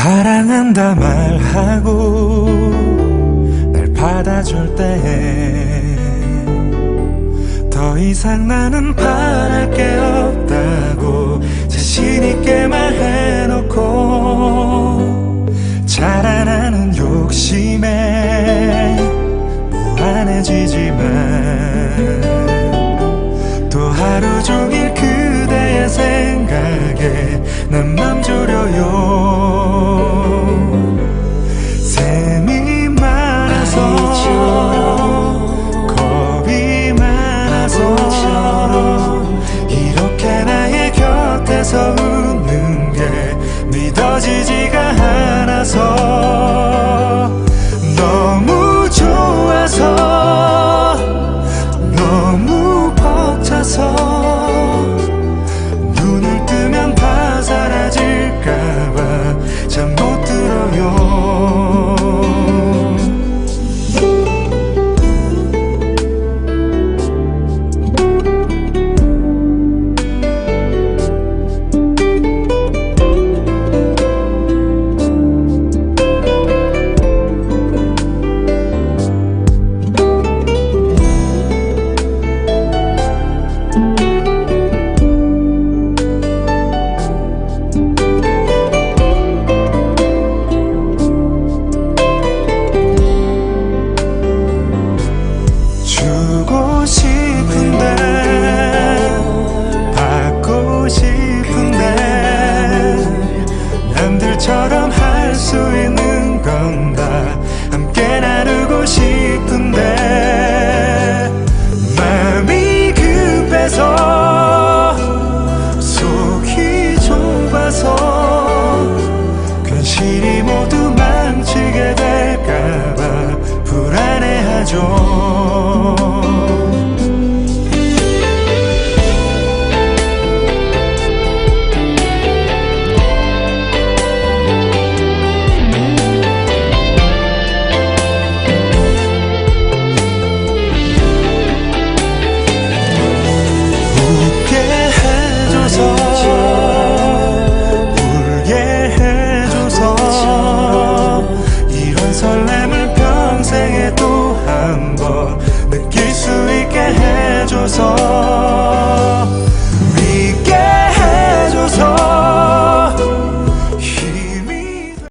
사랑한다 말하고 날 받아줄 때 더 이상 나는 바랄 게 없다고 자신 있게 말해놓고 자라나는 욕심에 무한해지지만 서 웃는 게 믿어지지가 수 있는 건 다 함께 나누고 싶은데 마음이 급해서 속이 좁아서 괜시리 모두 망치게 될까봐 불안해하죠